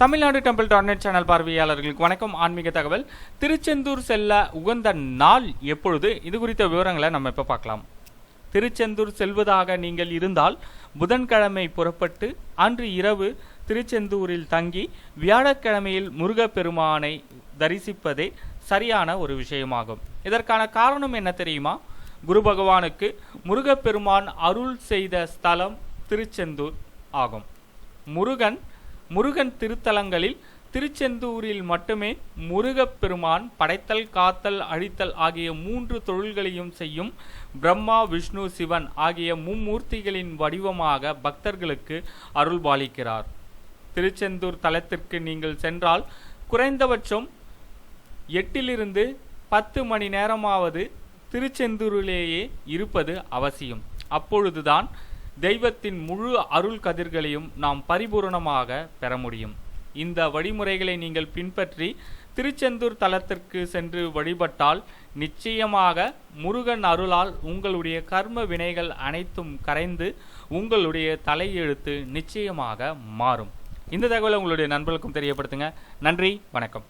Tamil Nadu temple dot channel பார்வையாளர்களுக்கு வணக்கம். ஆன்மீக தகவல். திருச்செந்தூர் செல்ல உகந்த நாள் எப்பொழுது? இது குறித்த விவரங்களை நம்ம இப்போ பார்க்கலாம். திருச்செந்தூர் செல்வதாக நீங்கள் இருந்தால் புதன்கிழமை புறப்பட்டு அன்று இரவு திருச்செந்தூரில் தங்கி வியாழக்கிழமையில் முருகப்பெருமானை தரிசிப்பதே சரியான ஒரு விஷயமாகும். இதற்கான காரணம் என்ன தெரியுமா? குரு பகவானுக்கு முருகப்பெருமான் அருள் செய்த ஸ்தலம் திருச்செந்தூர் ஆகும். முருகன் முருகன் திருத்தலங்களில் திருச்செந்தூரில் மட்டுமே முருகப்பெருமான் படைத்தல் காத்தல் அழித்தல் ஆகிய மூன்று தொழில்களையும் செய்யும் பிரம்மா விஷ்ணு சிவன் ஆகிய மும்மூர்த்திகளின் வடிவமாக பக்தர்களுக்கு அருள்பாலிக்கிறார் திருச்செந்தூர் தலத்திற்கு நீங்கள் சென்றால் குறைந்தபட்சம் எட்டிலிருந்து பத்து மணி நேரமாவது திருச்செந்தூரிலேயே இருப்பது அவசியம். அப்பொழுதுதான் தெய்வத்தின் முழு அருள் கதிர்களையும் நாம் பரிபூரணமாக பெற முடியும். இந்த வழிமுறைகளை நீங்கள் பின்பற்றி திருச்செந்தூர் தலத்திற்கு சென்று வழிபட்டால் நிச்சயமாக முருகன் அருளால் உங்களுடைய கர்ம வினைகள் அனைத்தும் கரைந்து உங்களுடைய தலையெழுத்து நிச்சயமாக மாறும். இந்த தகவலை உங்களுடைய நண்பர்களுக்கும் தெரியப்படுத்துங்க. நன்றி வணக்கம்.